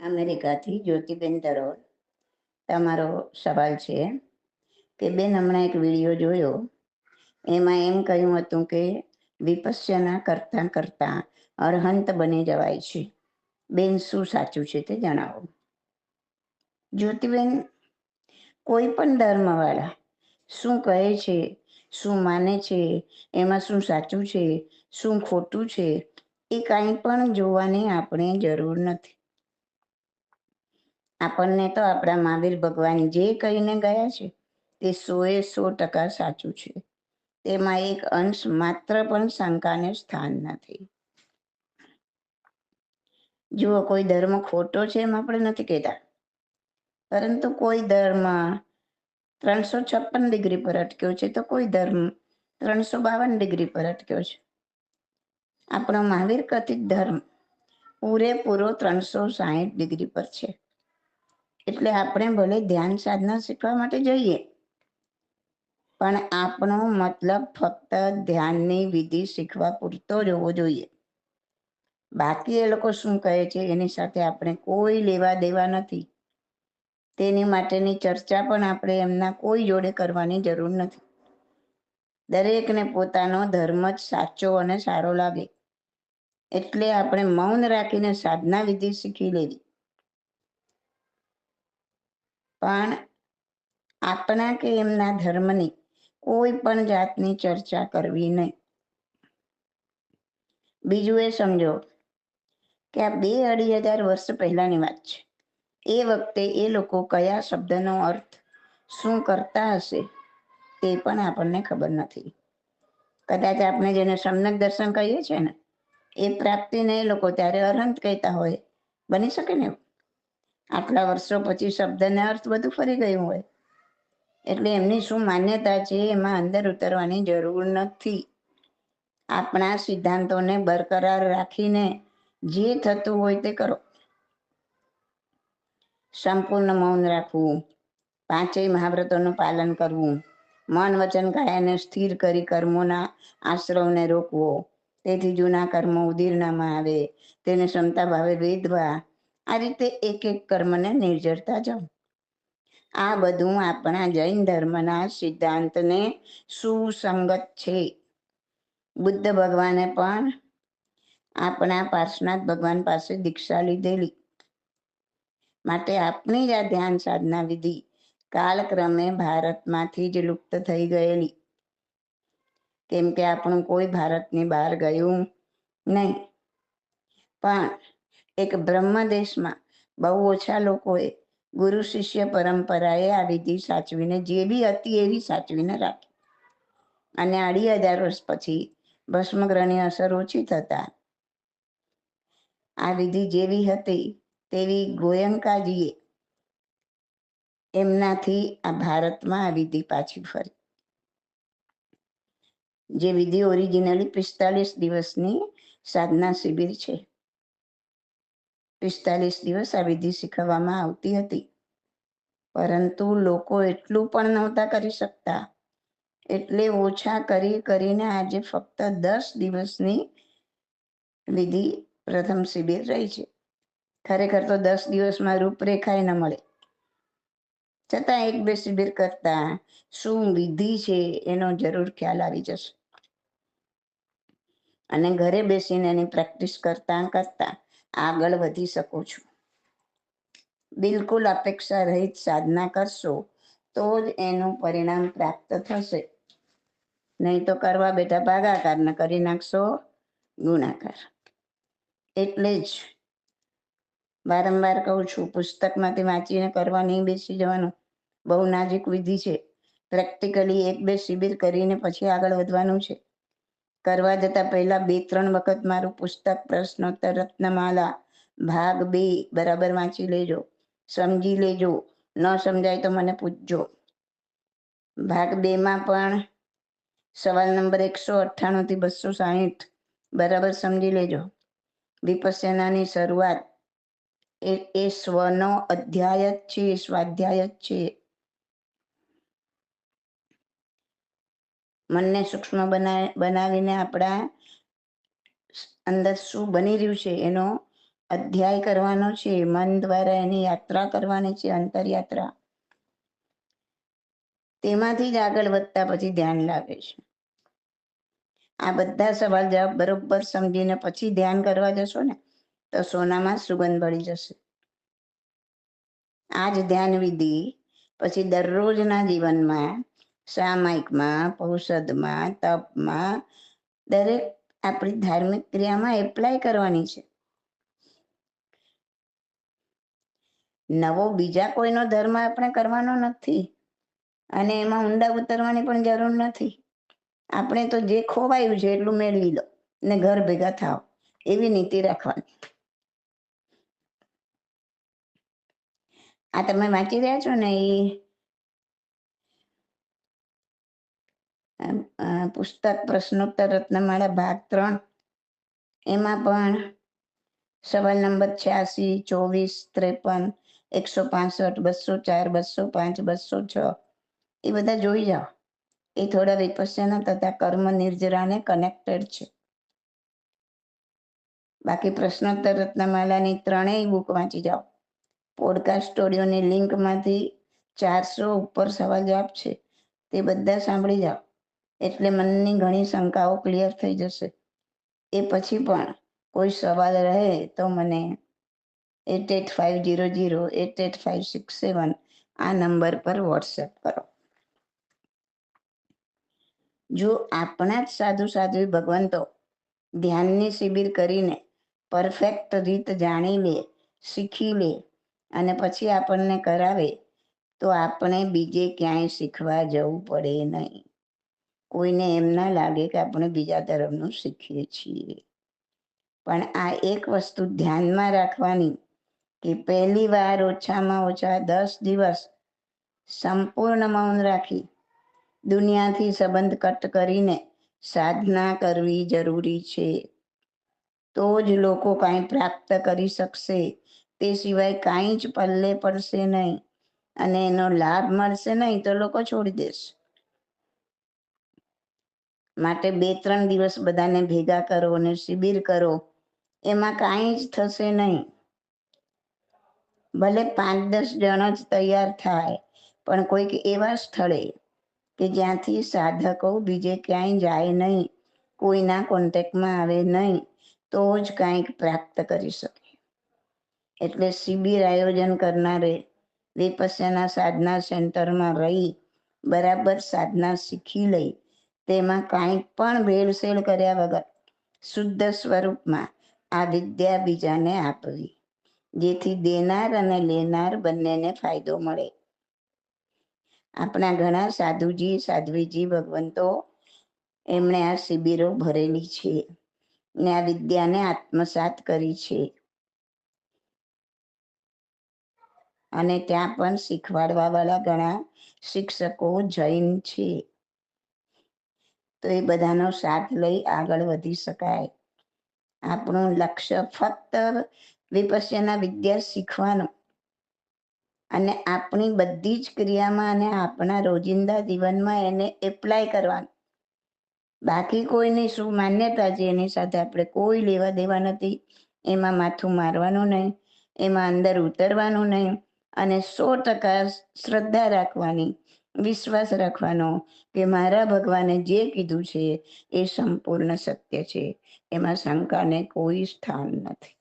અમેરિકાથી જ્યોતિબેન તરોલ તમારો સવાલ છે કે બેન હમણાં એક વીડિયો જોયો, એમાં એમ કહ્યું હતું કે વિપસ્યના કરતા કરતા અરહંત બની જવાય છે. બેન, શું સાચું છે તે જણાવો. જ્યોતિબેન, કોઈ પણ ધર્મવાળા શું કહે છે, શું માને છે, એમાં શું સાચું છે, શું ખોટું છે, એ કાંઈ પણ જોવાની આપણે જરૂર નથી. આપણને તો આપણા મહાવીર ભગવાન જે કહીને ગયા છે, તે સોએ સો ટકા સાચું છે. તેમાં એક અંશ માત્ર પણ શંકાને સ્થાન નથી. જુઓ, કોઈ ધર્મ ખોટો છે એમ આપણે નથી કહેતા. પરંતુ કોઈ ધર્મ ત્રણસો છપ્પન ડિગ્રી પર અટક્યો છે, તો કોઈ ધર્મ ત્રણસો બાવન ડિગ્રી પર અટક્યો છે. આપણો મહાવીર કથિત ધર્મ પૂરેપૂરો ત્રણસો સાહીઠ ડિગ્રી પર છે. એટલે આપણે ભલે ધ્યાન સાધના શીખવા માટે જઈએ, પણ આપણો મતલબ ફક્ત ધ્યાનની વિધિ શીખવા પૂરતો જ હોવો જોઈએ. બાકી એ લોકો શું કહે છે, એની સાથે આપણે કોઈ લેવા દેવા નથી. તેની માટેની ચર્ચા પણ આપણે એમના કોઈ જોડે કરવાની જરૂર નથી. દરેકને પોતાનો ધર્મ જ સાચો અને સારો લાગે. એટલે આપણે મૌન રાખીને સાધના વિધિ શીખી લેવી. પણ આપણા કે એમના ધર્મની કોઈ પણ જાતની ચર્ચા કરવી નહીં. બીજું એ સમજો કે આ બે અઢી હજાર વર્ષ પહેલાની વાત છે. એ વખતે એ લોકો કયા શબ્દનો અર્થ શું કરતા હશે તે પણ આપણને ખબર નથી. કદાચ આપણે જેને સમ્યક દર્શન કહીએ છીએ ને, એ પ્રાપ્તિને એ લોકો ત્યારે અરહંત કહેતા હોય. બની શકે ને આટલા વર્ષો પછી શબ્દને અર્થ બધું ફરી ગયું હોય. એટલે એમની શું માન્યતા છે એમાં અંદર ઉતરવાની જરૂર નથી. આપણા સિદ્ધાંતોને બરકરાર રાખીને જે થતું હોય તે કરો. સંપૂર્ણ મૌન રાખવું. પાંચેય મહાવ્રતોનું પાલન કરવું. મન વચન કાયાને સ્થિર કરી કર્મોના આશ્રવને રોકવો. તેથી જૂના કર્મો ઉદીર્ણમાં આવે. તેને ક્ષમતા ભાવે વેદવા આ રીતે એક એક કર્મને નિર્જરતા જાઓ આ બધું આપણા જૈન ધર્મના સિદ્ધાંતને સુસંગત છે. બુદ્ધ ભગવાને પણ આપણા પાર્શનાથ ભગવાન પાસે દીક્ષા લીધેલી. માટે આપણી જ આ ધ્યાન સાધના વિધિ કાલક્રમે ભારતમાંથી જ લુપ્ત થઈ ગયેલી. કેમ કે આપણું કોઈ ભારતની બહાર ગયું નહીં. પણ એક બ્રહ્મ દેશમાં બહુ ઓછા લોકોએ ગુરુ શિષ્ય પરંપરાએ આ વિધિ સાચવીને જે બી હતી એવી સાચવીને રાખી. અને અઢી હજાર વર્ષ પછી ભસ્મગ્રહની અસર ઓછી થતા આ વિધિ જેવી હતી તેવી ગોયંકાજીએ એમનાથી આ ભારતમાં આ વિધિ પાછી ફરી. જે વિધિ ઓરિજિનલી પિસ્તાલીસ દિવસની સાધના શિબિર છે. પિસ્તાલીસ દિવસ આ વિધિ શીખવવામાં આવતી હતી. પરંતુ લોકો એટલું પણ નહોતા કરી શકતા. એટલે ઓછા કરી કરીને આજે ફક્ત દસ દિવસની વિધિ પ્રથમ શિબિર રહી છે. ખરેખર તો દસ દિવસમાં રૂપરેખાય ન મળે. છતાં એક બે શિબિર કરતા શું વિધિ છે એનો જરૂર ખ્યાલ આવી જશે. અને ઘરે બેસીને એની પ્રેક્ટિસ કરતા કરતા આગળ વધી શકો છો. બિલકુલ અપેક્ષા રહિત સાધના કરશો તો જ એનું પરિણામ પ્રાપ્ત થશે. નહીં તો કરવા બેઠા ભાગાકાર ને કરી નાખશો, ગુણાકાર. એટલે જ વારંવાર કહું છું, પુસ્તકમાંથી વાંચીને કરવા નહીં બેસી જવાનું. બહુ નાજુક વિધિ છે. પ્રેક્ટિકલી એક બે શિબિર કરીને પછી આગળ વધવાનું છે. કરવા જતા પહેલા બે, ત્રણ વખત મારું પુસ્તક, પ્રશ્નોત્તર, રત્નમાલા, ભાગ બે બરાબર વાંચી લેજો. સમજી લેજો. ન સમજાય તો મને પૂછજો. ભાગ બે માં પણ સવાલ નંબર એકસો અઠ્ઠાણું થી બસો સાહીઠ બરાબર સમજી લેજો. વિપસ્યનાની શરૂઆત. એ એ સ્વનો અધ્યાય જ છે, સ્વાધ્યાય જ છે. મનને સૂક્ષ્મ બનાવીને આપણા અંદર શું બની રહ્યું છે એનો અધ્યાય કરવાનો છે, મન દ્વારા એની યાત્રા કરવાની છે, અંતરયાત્રા. તેમાંથી જ આગળ વધતા પછી ધ્યાન લાગે છે. આ બધા સવાલ જવાબ બરોબર સમજીને પછી ધ્યાન કરવા જશો ને, તો સોનામાં સુગંધ ભળી જશે. આ જ ધ્યાન વિધિ પછી દરરોજના જીવનમાં સામાયિકમાં પૌષદમાં તપમાં, દરેક આપણી ધાર્મિક ક્રિયામાં એપ્લાય કરવાની છે. નવો બીજા કોઈનો ધર્મ આપણે કરવાનો નથી અને એમાં ઊંડા ઉતરવાની પણ જરૂર નથી. આપણે તો જે ખોવાયું છે એટલું મેળવી લો ને ઘર ભેગા થાવ એવી નીતિ રાખવાની. આ તમે વાંચી રહ્યા છો ને એ પુસ્તક પ્રશ્નોત્તર રત્નમાળા ભાગ ત્રણ. એમાં પણ સવાલ નંબર છ્યાસી, ચોવીસ, ત્રેપન, એકસો પાસઠ, બસો ચાર, બસો પાંચ, બસો છ. એ બધા જોઈ જાઓ. એ થોડા વિપસ્યના તથા કર્મ નિર્જરાને કનેક્ટેડ છે. બાકી પ્રશ્નોત્તર રત્નમાલાની ત્રણેય બુક વાંચી જાઓ. પોડકાસ્ટ સ્ટુડિયોની લિંકમાંથી ચારસો ઉપર સવાલ જવાબ છે. તે બધા સાંભળી જાઓ. એટલે મનની ઘણી શંકાઓ ક્લિયર થઈ જશે. એ પછી પણ કોઈ સવાલ રહે તો મને eight eight five zero zero, eight eight five six seven આ નંબર પર વોટ્સએપ કરો. જો આપણા જ સાધુ સાધ્વી ભગવંતો ધ્યાનની શિબિર કરીને પરફેક્ટ રીત જાણી લે, શીખી લે અને પછી આપણને કરાવે તો આપણે બીજે ક્યાંય શીખવા જવું પડે નહીં. કોઈને એમ ના લાગે કે આપણે બીજા ધર્મનું શીખીએ છીએ. પણ આ એક વસ્તુ ધ્યાનમાં રાખવાની કે પહેલી વાર ઓછામાં ઓછા દસ દિવસ સંપૂર્ણ મૌન રાખી દુનિયાથી સંબંધ કટ કરીને સાધના કરવી જરૂરી છે. તો જ લોકો કાંઈ પ્રાપ્ત કરી શકશે. તે સિવાય કાંઈ જ પલ્લે પડશે નહીં અને એનો લાભ મળશે નહીં તો લોકો છોડી દેશે. માટે બે, ત્રણ દિવસ બધાને ભેગા કરો અને શિબિર કરો, એમાં કાંઈ જ થશે નહીં. ભલે પાંચ, દસ જણ જ તૈયાર થાય, પણ કોઈક એવા સ્થળે કે જ્યાંથી સાધકો બીજે ક્યાંય જાય નહીં, કોઈના કોન્ટેક્ટમાં આવે નહીં, તો જ કાંઈક પ્રાપ્ત કરી શકે. એટલે શિબિર આયોજન કરનારે વિપસ્યના સાધના સેન્ટરમાં રહી, બરાબર સાધના શીખી લઈ તેમાં કાંઈ પણ ભેળસેળ કર્યા વગર શુદ્ધ સ્વરૂપમાં આ વિદ્યા બીજાને આપવી, જેથી દેનાર અને લેનાર બંનેને ફાયદો મળે. આપણા ઘણા સાધુજી, સાધ્વીજી, ભગવંતો એમણે આ શિબિરો ભરેલી છે ને આ વિદ્યાને આત્મસાત કરી છે. અને ત્યાં પણ શીખવાડવા વાળા ઘણા શિક્ષકો જૈન છે. તો એ બધાનો સાથ લઈ આગળ વધી શકાય. આપણું લક્ષ્ય ફક્ત વિપસ્યના વિદ્યા શીખવાનું અને આપણી બધી જ ક્રિયામાં અને આપણા રોજિંદા જીવનમાં એને એપ્લાય કરવાનું. બાકી કોઈની શું માન્યતા છે એની સાથે આપણે કોઈ લેવા દેવા નથી. એમાં માથું મારવાનું નહીં, એમાં અંદર ઉતરવાનું નહીં અને સો ટકા શ્રદ્ધા રાખવાની. વિશ્વાસ રાખવાનો કે મારા ભગવાને જે કીધું છે એ સંપૂર્ણ સત્ય છે. એમાં શંકાને કોઈ સ્થાન નથી.